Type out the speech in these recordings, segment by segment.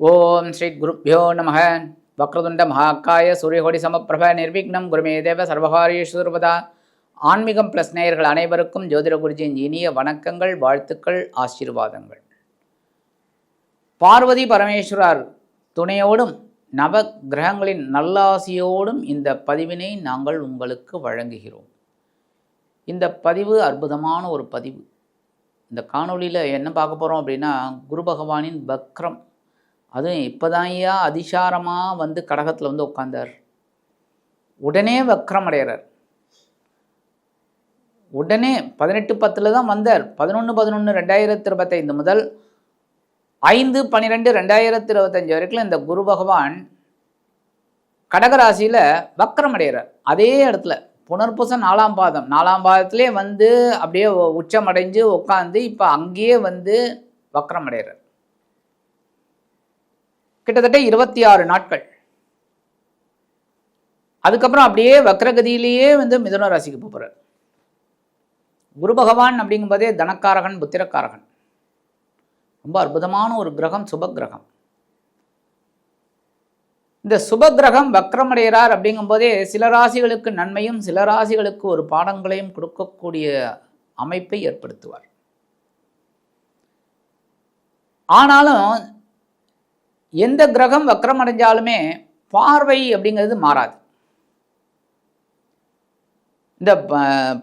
ஓம் ஸ்ரீ குருப்பியோ நம வக்ரதுண்ட மகாக்காய சூரியகோடி சமப்பிரப நிர்விக்னம். குருமே தேவ சர்வகாரியஸ்வரபதா ஆன்மீகம் ப்ளஸ் நேயர்கள் அனைவருக்கும் ஜோதிட குருஜியின் இனிய வணக்கங்கள் வாழ்த்துக்கள் ஆசீர்வாதங்கள். பார்வதி பரமேஸ்வரர் துணையோடும் நவ கிரகங்களின் நல்லாசியோடும் இந்த பதிவினை நாங்கள் உங்களுக்கு வழங்குகிறோம். இந்த பதிவு அற்புதமான ஒரு பதிவு. இந்த காணொளியில் என்ன பார்க்க போகிறோம் அப்படின்னா குரு பகவானின் பக்ரம் அதுவும் இப்போதான்யா அதிசாரமாக வந்து கடகத்தில் வந்து உட்காந்தார் உடனே வக்ரம் அடைகிறார் உடனே பதினெட்டு பத்தில் தான் வந்தார். பதினொன்று பதினொன்று ரெண்டாயிரத்தி இருபத்தைந்து முதல் ஐந்து பன்னிரெண்டு ரெண்டாயிரத்தி இருபத்தஞ்சி வரைக்கும் இந்த குரு பகவான் கடகராசியில் வக்ரம் அடைகிறார் அதே இடத்துல புனர்பூசம் நாலாம் பாதம். நாலாம் பாதத்திலே வந்து அப்படியே உச்சம் அடைஞ்சு உட்காந்து இப்போ அங்கேயே வந்து வக்ரம் அடைகிறார் கிட்டத்தட்ட இருபத்தி ஆறு நாட்கள். அதுக்கப்புறம் அப்படியே வக்ரகதியிலேயே வந்து மிதுன ராசிக்கு போகிறார் குரு பகவான் அப்படிங்கும்போதே தனக்காரகன் புத்திரக்காரகன். ரொம்ப அற்புதமான ஒரு கிரகம் சுப கிரகம் இந்த சுப கிரகம் வக்ரமடைகிறார் அப்படிங்கும்போதே சில ராசிகளுக்கு நன்மையும் சில ராசிகளுக்கு ஒரு பாடங்களையும் கொடுக்கக்கூடிய அமைப்பை ஏற்படுத்துவார். ஆனாலும் எந்த கிரகம் வக்கரம் அடைஞ்சாலுமே பார்வை அப்படிங்கிறது மாறாது. இந்த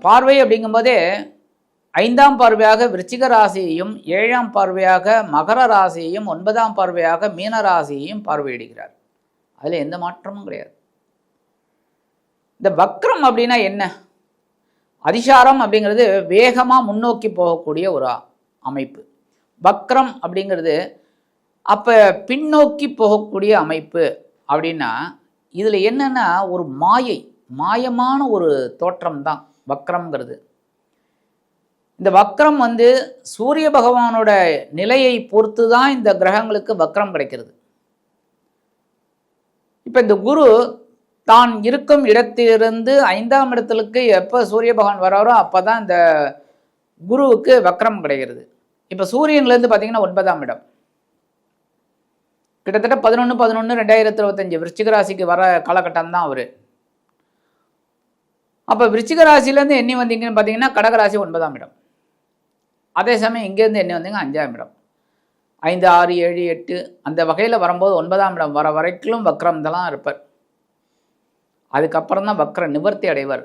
பார்வை அப்படிங்கும்போதே ஐந்தாம் பார்வையாக விருச்சிக ராசியையும் ஏழாம் பார்வையாக மகர ராசியையும் ஒன்பதாம் பார்வையாக மீன ராசியையும் பார்வையிடுகிறார். அதில் எந்த மாற்றமும் கிடையாது. இந்த வக்ரம் அப்படின்னா என்ன? அதிசாரம் அப்படிங்கிறது வேகமாக முன்னோக்கி போகக்கூடிய ஒரு அமைப்பு. வக்ரம் அப்படிங்கிறது அப்போ பின்னோக்கி போகக்கூடிய அமைப்பு அப்படின்னா இதில் என்னென்னா ஒரு மாயை மாயமான ஒரு தோற்றம் தான் வக்ரம்ங்கிறது. இந்த வக்ரம் வந்து சூரிய பகவானோட நிலையை பொறுத்து தான் இந்த கிரகங்களுக்கு வக்ரம் கிடைக்கிறது. இப்போ இந்த குரு தான் இருக்கும் இடத்திலிருந்து ஐந்தாம் இடத்துக்கு எப்போ சூரிய பகவான் வராரோ அப்போ தான் இந்த குருவுக்கு வக்ரம் கிடைக்கிறது. இப்போ சூரியன்லேருந்து பார்த்தீங்கன்னா ஒன்பதாம் இடம். கிட்டத்தட்ட பதினொன்று பதினொன்று ரெண்டாயிரத்தி இருபத்தஞ்சி விருச்சிக ராசிக்கு வர காலகட்டம் தான் அவர். அப்போ விருச்சிக ராசிலேருந்து எண்ணி வந்தீங்கன்னு பார்த்தீங்கன்னா கடகராசி ஒன்பதாம் இடம். அதே சமயம் இங்கேருந்து எண்ணி வந்தீங்க அஞ்சாம் இடம். ஐந்து ஆறு ஏழு எட்டு அந்த வகையில் வரும்போது ஒன்பதாம் இடம் வர வரைக்கும் வக்ரம் தான் இருப்பார். அதுக்கப்புறம் தான் வக்ர நிவர்த்தி அடைவர்.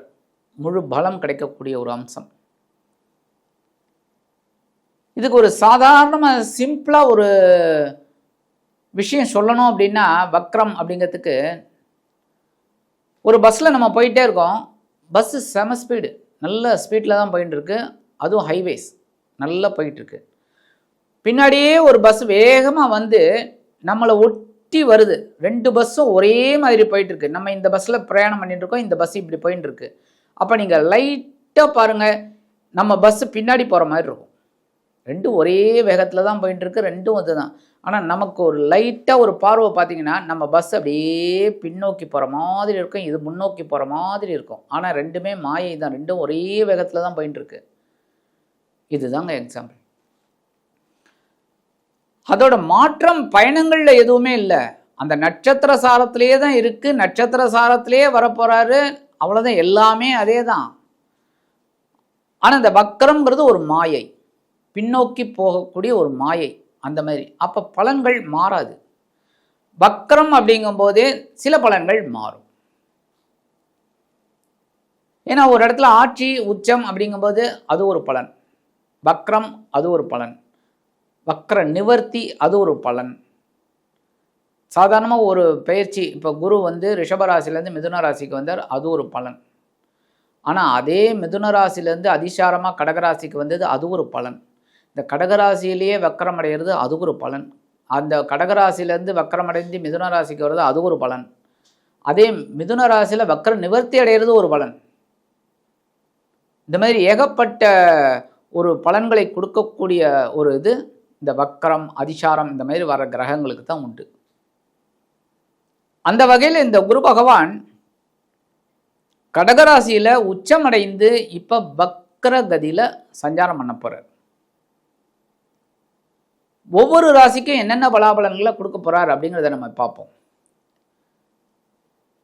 முழு பலம் கிடைக்கக்கூடிய ஒரு அம்சம். இதுக்கு ஒரு சாதாரணமாக சிம்பிளாக ஒரு விஷயம் சொல்லணும் அப்படின்னா வக்ரம் அப்படிங்கிறதுக்கு ஒரு பஸ்ஸில் நம்ம போயிட்டே இருக்கோம். பஸ்ஸு செம ஸ்பீடு நல்ல ஸ்பீடில் தான் போயிட்டு இருக்கு அதுவும் ஹைவேஸ் நல்லா போயிட்டுருக்கு. பின்னாடியே ஒரு பஸ் வேகமாக வந்து நம்மளை ஒட்டி வருது. ரெண்டு பஸ்ஸும் ஒரே மாதிரி போயிட்டுருக்கு. நம்ம இந்த பஸ்ஸில் பிரயாணம் பண்ணிட்டு இருக்கோம் இந்த பஸ் இப்படி போயிட்டுருக்கு அப்போ நீங்கள் லைட்டாக பாருங்கள் நம்ம பஸ்ஸு பின்னாடி போகிற மாதிரி இருக்கும். ரெண்டும் ஒரே வேகத்தில் தான் போயிட்டுருக்கு ரெண்டும் அதுதான் ஆனால் நமக்கு ஒரு லைட்டாக ஒரு பார்வை பார்த்தீங்கன்னா நம்ம பஸ் அப்படியே பின்னோக்கி போகிற மாதிரி இருக்கும். இது முன்னோக்கி போகிற மாதிரி இருக்கும். ஆனால் ரெண்டுமே மாயை தான். ரெண்டும் ஒரே வேகத்தில் தான் போயிட்டு இருக்கு. இதுதாங்க எக்ஸாம்பிள் அதோட மாற்றம் பயணங்களில் எதுவுமே இல்லை. அந்த நட்சத்திர சாரத்திலேயே தான் இருக்குது நட்சத்திர சாரத்திலேயே வரப்போகிறாரு அவ்வளோதான் எல்லாமே அதே தான். ஆனால் இந்த வக்கரம்ங்கிறது ஒரு மாயை. பின்னோக்கி போகக்கூடிய ஒரு மாயை. அந்த மாதிரி. அப்போ பலன்கள் மாறாது. வக்கரம் அப்படிங்கும்போதே சில பலன்கள் மாறும். ஏன்னா ஒரு இடத்துல ஆட்சி உச்சம் அப்படிங்கும்போது அது ஒரு பலன். வக்ரம் அது ஒரு பலன். வக்ர நிவர்த்தி அது ஒரு பலன். சாதாரணமாக ஒரு பயிற்சி இப்போ குரு வந்து ரிஷபராசிலேருந்து மிதுன ராசிக்கு வந்தார் அது ஒரு பலன். ஆனால் அதே மிதுன ராசிலேருந்து அதிசாரமாக கடகராசிக்கு வந்தது அது ஒரு பலன். இந்த கடகராசியிலேயே வக்கரம் அடைகிறது அது ஒரு பலன். அந்த கடகராசியிலேருந்து வக்கரம் அடைந்து மிதுன ராசிக்கு வர்றது அது ஒரு பலன். அதே மிதுன ராசியில் வக்கர நிவர்த்தி அடைகிறது ஒரு பலன். இந்த மாதிரி ஏகப்பட்ட ஒரு பலன்களை கொடுக்கக்கூடிய ஒரு இது இந்த வக்கரம் அதிசாரம் இந்த மாதிரி வர கிரகங்களுக்கு தான் உண்டு. அந்த வகையில் இந்த குரு பகவான் கடகராசியில் உச்சமடைந்து இப்போ வக்கர கதியில் சஞ்சாரம் பண்ண போகிறார் ஒவ்வொரு ராசிக்கும் என்னென்ன பலாபலன்களை கொடுக்க போறார் அப்படிங்கிறத நம்ம பார்ப்போம்.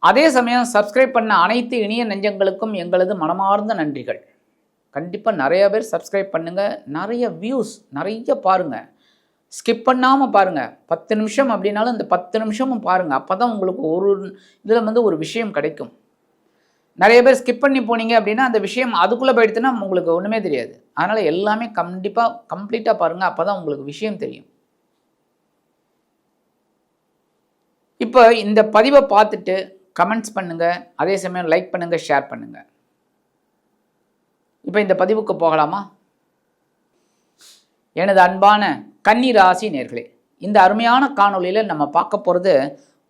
அதே சமயம் சப்ஸ்கிரைப் பண்ண அனைத்து இனிய நெஞ்சங்களுக்கும் எங்களது மனமார்ந்த நன்றிகள். கண்டிப்பாக நிறைய பேர் சப்ஸ்கிரைப் பண்ணுங்கள் நிறைய வியூஸ் நிறைய பாருங்கள் ஸ்கிப் பண்ணாமல் பாருங்கள் பத்து நிமிஷம் அப்படின்னாலும் இந்த பத்து நிமிஷமும் பாருங்கள் அப்போ தான் உங்களுக்கு ஒரு இதில் வந்து ஒரு விஷயம் கிடைக்கும். நிறைய பேர் ஸ்கிப் பண்ணி போனீங்க அப்படின்னா அந்த விஷயம் அதுக்குள்ளே போயிடுச்சுன்னா உங்களுக்கு ஒன்றுமே தெரியாது. அதனால் எல்லாமே கண்டிப்பாக கம்ப்ளீட்டாக பாருங்கள் அப்போ தான் உங்களுக்கு விஷயம் தெரியும். இப்போ இந்த பதிவை பார்த்துட்டு கமெண்ட்ஸ் பண்ணுங்கள் அதே சமயம் லைக் பண்ணுங்கள் ஷேர் பண்ணுங்கள் இப்போ இந்த பதிவுக்கு போகலாமா? எனது அன்பான கன்னி ராசி நேர்களே இந்த அருமையான காணொளியில் நம்ம பார்க்க போகிறது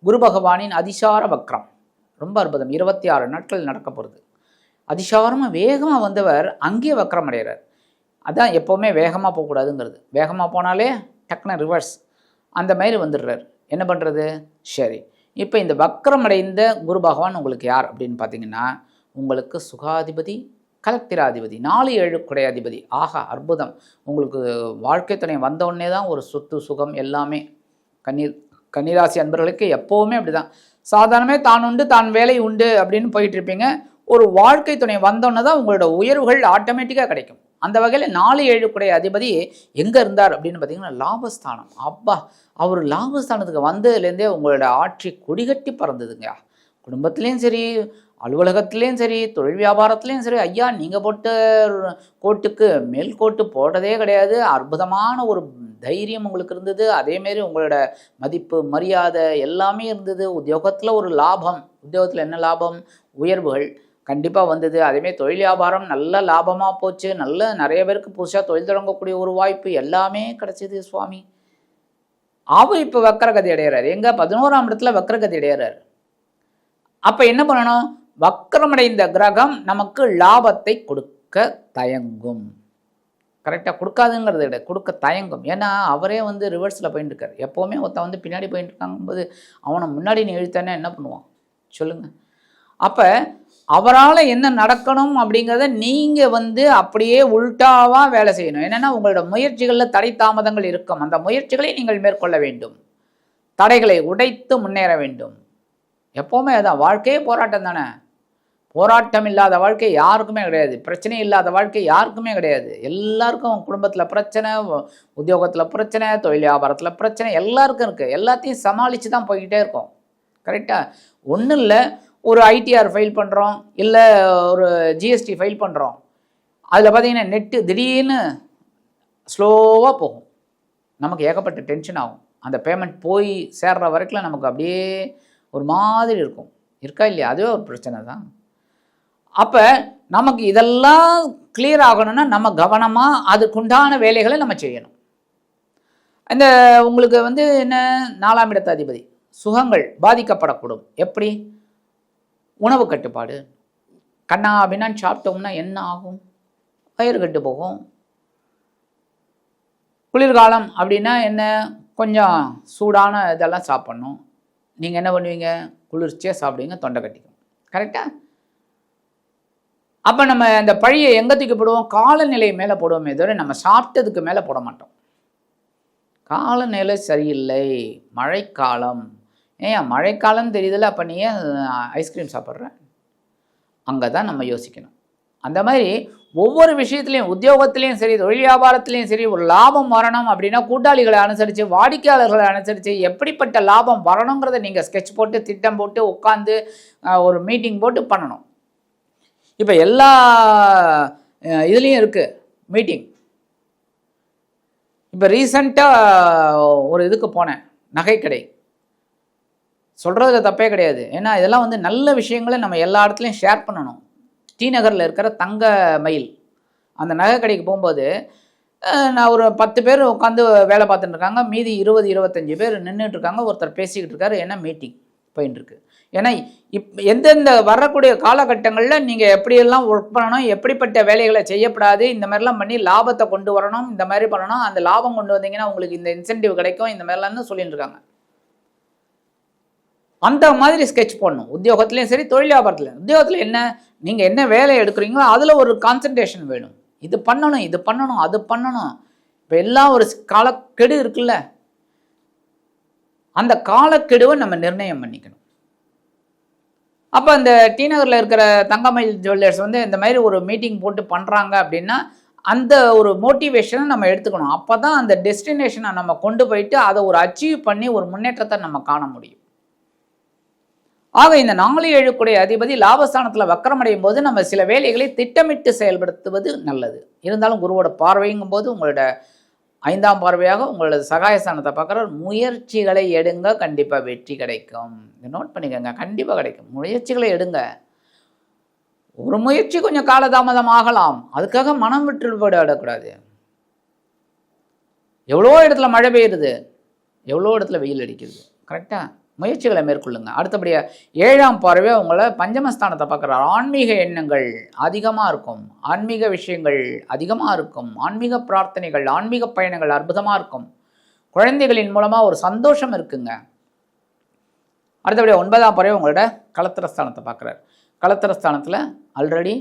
குரு பகவானின் அதிசார வக்ரம். ரொம்ப அற்புதம். இருபத்தி ஆறு நாட்கள் நடக்க போகிறது அதிசாரமாக வேகமாக வந்தவர் அங்கேயே வக்கரம் அடைகிறார் அதான் எப்போவுமே வேகமாக போகக்கூடாதுங்கிறது. வேகமாக போனாலே டக்குனு ரிவர்ஸ் அந்த மாதிரி வந்துடுறார். என்ன பண்ணுறது சரி. இப்போ இந்த வக்கரம் அடைந்த குரு பகவான் உங்களுக்கு யார் அப்படின்னு பார்த்தீங்கன்னா உங்களுக்கு சுகாதிபதி கலத்திராதிபதி நாலு ஏழு குடையாதிபதி. ஆஹா அற்புதம். உங்களுக்கு வாழ்க்கை துணை வந்தவுடனே தான் ஒரு சொத்து சுகம் எல்லாமே. கண்ணீர் கன்னிராசி அன்பர்களுக்கு எப்போவுமே அப்படிதான். சாதாரணமே தான் உண்டு தான் வேலை உண்டு அப்படின்னு போயிட்டு இருப்பீங்க ஒரு வாழ்க்கை துணை வந்தோன்னே தான் உங்களோட உயர்வுகள் ஆட்டோமேட்டிக்காக கிடைக்கும். அந்த வகையில் நாலு ஏழு குடைய அதிபதி எங்கே இருந்தார் அப்படின்னு பார்த்தீங்கன்னா லாபஸ்தானம். அப்பா அவர் லாபஸ்தானத்துக்கு வந்ததுலேருந்தே உங்களோட ஆட்சி கொடிகட்டி பறந்ததுங்க. குடும்பத்துலேயும் சரி அலுவலகத்துலேயும் சரி தொழில் வியாபாரத்துலேயும் சரி ஐயா நீங்கள் போட்ட கோட்டுக்கு மேல் கோட்டு போட்டதே கிடையாது. அற்புதமான ஒரு தைரியம் உங்களுக்கு இருந்தது அதேமாரி உங்களோட மதிப்பு மரியாதை எல்லாமே இருந்தது. உத்தியோகத்தில் ஒரு லாபம். உத்தியோகத்தில் என்ன லாபம்? உயர்வுகள் கண்டிப்பாக வந்தது. அதேமாரி தொழில் வியாபாரம் நல்ல லாபமாக போச்சு. நல்ல நிறைய பேருக்கு புதுசாக தொழில் தொடங்கக்கூடிய ஒரு வாய்ப்பு எல்லாமே கிடச்சிது சுவாமி. அவர் இப்போ வக்கரகதி அடைகிறார் எங்கே? பதினோராம் இடத்துல வக்கரகதி அடைகிறார் அப்போ என்ன பண்ணணும்? வக்கரமடைந்த கிரகம் நமக்கு லாபத்தை கொடுக்க தயங்கும். கரெக்டாக கொடுக்காதுங்கிறது விட கொடுக்க தயங்கும். ஏன்னா அவரே வந்து ரிவர்ஸில் போயிட்டு இருக்கார் எப்போவுமே ஒருத்தன் வந்து பின்னாடி போயிட்டு இருக்காங்கும்போது அவனை முன்னாடி நீ இழுத்தானே என்ன பண்ணுவான்? சொல்லுங்கள் அப்போ அவரால் என்ன நடக்கணும் அப்படிங்கிறத நீங்கள் வந்து அப்படியே உள்டாவாக வேலை செய்யணும். என்னென்னா உங்களோட முயற்சிகளில் தடை தாமதங்கள் இருக்கும். அந்த முயற்சிகளை நீங்கள் மேற்கொள்ள வேண்டும். தடைகளை உடைத்து முன்னேற வேண்டும். எப்போவுமே அதான் வாழ்க்கையே போராட்டம் தானே போராட்டம் இல்லாத வாழ்க்கை யாருக்குமே கிடையாது. பிரச்சனை இல்லாத வாழ்க்கை யாருக்குமே கிடையாது. எல்லாருக்கும் குடும்பத்தில் பிரச்சனை உத்தியோகத்தில் பிரச்சனை தொழில் வியாபாரத்தில் பிரச்சனை எல்லாருக்கும் இருக்குது எல்லாத்தையும் சமாளித்து தான் போய்கிட்டே இருக்கோம். கரெக்டாக ஒன்றும் இல்லை ஒரு ஐடிஆர் ஃபைல் பண்ணுறோம் இல்லை ஒரு ஜிஎஸ்டி ஃபைல் பண்ணுறோம் அதில் பார்த்தீங்கன்னா நெட்டு திடீர்னு ஸ்லோவாக போகும். நமக்கு ஏகப்பட்ட டென்ஷன் ஆகும். அந்த பேமெண்ட் போய் சேர்ற வரைக்கும் நமக்கு அப்படியே ஒரு மாதிரி இருக்கும். இருக்கா இல்லையா? அதுவே ஒரு பிரச்சனை தான். அப்போ நமக்கு இதெல்லாம் கிளியர் ஆகணும்னா நம்ம கவனமாக அதுக்குண்டான வேலைகளை நம்ம செய்யணும். இந்த உங்களுக்கு வந்து என்ன? நாலாம் இடத்த அதிபதி சுகங்கள் பாதிக்கப்படக்கூடும். எப்படி? உணவு கட்டுப்பாடு. கண்ணா அப்படின்னான்னு சாப்பிட்டோம்னா என்ன ஆகும்? வயிறு கட்டு போகும். குளிர்காலம் அப்படின்னா என்ன? கொஞ்சம் சூடான இதெல்லாம் சாப்பிட்ணும். நீங்கள் என்ன பண்ணுவீங்க? குளிர்ச்சியாக சாப்பிடுவீங்க தொண்டை கட்டிக்கும். கரெக்டாக அப்போ நம்ம அந்த பழியை எங்கே தூக்கி போடுவோம்? காலநிலை மேலே போடுவோமே தவிர நம்ம சாப்பிட்டதுக்கு மேலே போட மாட்டோம். காலநிலை சரியில்லை. மழைக்காலம். ஏன் மழைக்காலம் தெரியுதுல அப்போ நீ ஏன் ஐஸ்கிரீம் சாப்பிட்ற? அங்கே தான் நம்ம யோசிக்கணும். அந்த மாதிரி ஒவ்வொரு விஷயத்துலையும் உத்தியோகத்திலையும் சரி தொழில் வியாபாரத்திலையும் சரி ஒரு லாபம் வரணும் அப்படின்னா கூட்டாளிகளை அனுசரித்து வாடிக்கையாளர்களை அனுசரித்து எப்படிப்பட்ட லாபம் வரணுங்கிறத நீங்கள் ஸ்கெட்ச் போட்டு திட்டம் போட்டு உட்காந்து ஒரு மீட்டிங் போட்டு பண்ணணும். இப்போ எல்லா இதுலேயும் இருக்குது மீட்டிங் இப்போ ரீசண்டாக ஒரு இதுக்கு போனேன் நகைக்கடை சொல்கிறதுல தப்பே கிடையாது. ஏன்னா இதெல்லாம் வந்து நல்ல விஷயங்களை நம்ம எல்லா இடத்துலையும் ஷேர் பண்ணணும். டி நகரில் இருக்கிற தங்க மயில். அந்த நகை கடைக்கு போகும்போது நான் ஒரு பத்து பேர் உட்காந்து வேலை பார்த்துட்டு இருக்காங்க. மீதி இருபது இருபத்தஞ்சி பேர் நின்றுட்டு இருக்காங்க. ஒருத்தர் பேசிக்கிட்டு இருக்காரு. என்ன மீட்டிங் போயின்னு இருக்கு. ஏன்னா இப் எந்தெந்த வரக்கூடிய காலகட்டங்களில் நீங்கள் எப்படியெல்லாம் ஒர்க் பண்ணணும் எப்படிப்பட்ட வேலைகளை செய்யப்படாது இந்த மாதிரிலாம் பண்ணி லாபத்தை கொண்டு வரணும் இந்த மாதிரி பண்ணணும் அந்த லாபம் கொண்டு வந்தீங்கன்னா உங்களுக்கு இந்த இன்சென்டிவ் கிடைக்கும் இந்த மாதிரிலாம் சொல்லிட்டு இருக்காங்க. அந்த மாதிரி ஸ்கெட்ச் பண்ணணும் உத்தியோகத்துலேயும் சரி தொழில் வியாபாரத்தில் உத்தியோகத்தில் என்ன நீங்கள் என்ன வேலை எடுக்கிறீங்களோ அதில் ஒரு கான்சன்ட்ரேஷன் வேணும். இது பண்ணணும் இது பண்ணணும் அது பண்ணணும். இப்போ எல்லாம் ஒரு காலக்கெடு இருக்குல்ல. அந்த காலக்கெடுவை நம்ம நிர்ணயம் பண்ணிக்கணும். அப்போ அந்த டி நகரில் இருக்கிற தங்கமயில் ஜுவல்லர்ஸ் வந்து இந்த மாதிரி ஒரு மீட்டிங் போட்டு பண்ணுறாங்க அப்படின்னா அந்த ஒரு மோட்டிவேஷனை நம்ம எடுத்துக்கணும். அப்போ தான் அந்த டெஸ்டினேஷனை நம்ம கொண்டு போயிட்டு அதை ஒரு அச்சீவ் பண்ணி ஒரு முன்னேற்றத்தை நம்ம காண முடியும். ஆக இந்த நாலு ஏழுக்குடைய அதிபதி லாபஸ்தானத்தில் வக்கரமடையும் போது நம்ம சில வேலைகளை திட்டமிட்டு செயல்படுத்துவது நல்லது. இருந்தாலும் குருவோட பார்வைங்கும் போது உங்களோட ஐந்தாம் பார்வையாக உங்களோட சகாயஸ்தானத்தை பார்க்குற முயற்சிகளை எடுங்க கண்டிப்பாக வெற்றி கிடைக்கும். நோட் பண்ணிக்கோங்க கண்டிப்பாக கிடைக்கும். முயற்சிகளை எடுங்க. ஒரு முயற்சி கொஞ்சம் காலதாமதம் ஆகலாம். அதுக்காக மனம் விட்டு விடக்கூடாது எவ்வளோ இடத்துல மழை பெய்யுது. எவ்வளோ இடத்துல வெயில் அடிக்கிறது கரெக்டாக முயற்சிகளை மேற்கொள்ளுங்க. அடுத்தபடியாக ஏழாம் பார்வை உங்களை பஞ்சமஸ்தானத்தை பார்க்குறாரு ஆன்மீக எண்ணங்கள் அதிகமாக இருக்கும். ஆன்மீக விஷயங்கள் அதிகமாக இருக்கும். ஆன்மீக பிரார்த்தனைகள் ஆன்மீக பயணங்கள் அற்புதமாக இருக்கும். குழந்தைகளின் மூலமாக ஒரு சந்தோஷம் இருக்குங்க. அடுத்தபடியாக ஒன்பதாம் பறவை உங்களோட கலத்திரஸ்தானத்தை பார்க்குறாரு. கலத்திரஸ்தானத்தில் ஆல்ரெடி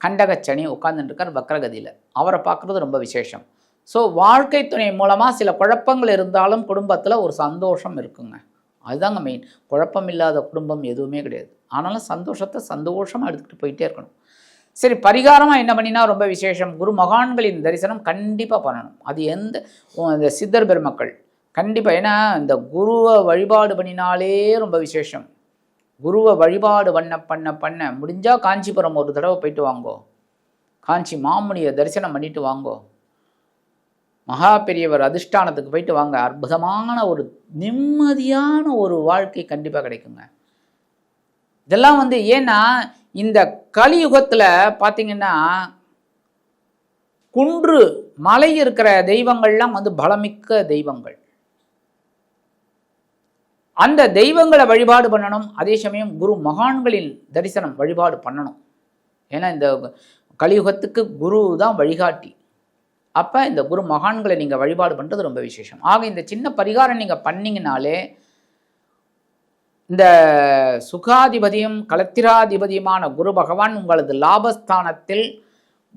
கண்டகச்சனி உட்கார்ந்துட்டுருக்கார் வக்ரகதியில். அவரை பார்க்குறது ரொம்ப விசேஷம். ஸோ வாழ்க்கை துணை மூலமாக சில குழப்பங்கள் இருந்தாலும் குடும்பத்தில் ஒரு சந்தோஷம் இருக்குங்க. அதுதாங்க மெயின் குழப்பம் இல்லாத குடும்பம் எதுவுமே கிடையாது. ஆனாலும் சந்தோஷத்தை சந்தோஷமாக எடுத்துகிட்டு போயிட்டே இருக்கணும். சரி பரிகாரமாக என்ன பண்ணினா ரொம்ப விசேஷம். குரு மகான்களின் தரிசனம் கண்டிப்பாக பண்ணணும். அது எந்த இந்த சித்தர் பெருமக்கள். கண்டிப்பாக ஏன்னா இந்த குருவை வழிபாடு பண்ணினாலே ரொம்ப விசேஷம். குருவை வழிபாடு பண்ண பண்ண பண்ண முடிஞ்சால் காஞ்சிபுரம் ஒரு தடவை போயிட்டு வாங்கோ. காஞ்சி மாமுனியை தரிசனம் பண்ணிட்டு வாங்கோ. மகா பெரியவர் அதிஷ்டானத்துக்கு போயிட்டு வாங்க. அற்புதமான ஒரு நிம்மதியான ஒரு வாழ்க்கை கண்டிப்பாக கிடைக்குங்க. இதெல்லாம் வந்து ஏன்னா இந்த கலியுகத்தில் பார்த்தீங்கன்னா குன்று மலை இருக்கிற தெய்வங்கள்லாம் வந்து பலமிக்க தெய்வங்கள். அந்த தெய்வங்களை வழிபாடு பண்ணணும். அதே சமயம் குரு மகான்களின் தரிசனம் வழிபாடு பண்ணணும். ஏன்னா இந்த கலியுகத்துக்கு குரு தான் வழிகாட்டி. அப்போ இந்த குரு மகான்களை நீங்கள் வழிபாடு பண்ணுறது ரொம்ப விசேஷம். ஆக இந்த சின்ன பரிகாரம் நீங்கள் பண்ணிங்கனாலே இந்த சுகாதிபதியும் கலத்திராதிபதியுமான குரு பகவான் உங்களது லாபஸ்தானத்தில்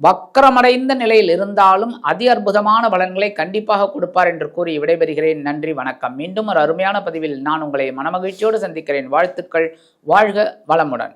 வக்கரமடைந்த நிலையில் இருந்தாலும் அதி அற்புதமான பலன்களை கண்டிப்பாக கொடுப்பார் என்று கூறி விடைபெறுகிறேன். நன்றி வணக்கம். மீண்டும் ஒரு அருமையான பதிவில் நான் உங்களை மனமகிழ்ச்சியோடு சந்திக்கிறேன். வாழ்த்துக்கள். வாழ்க வளமுடன்.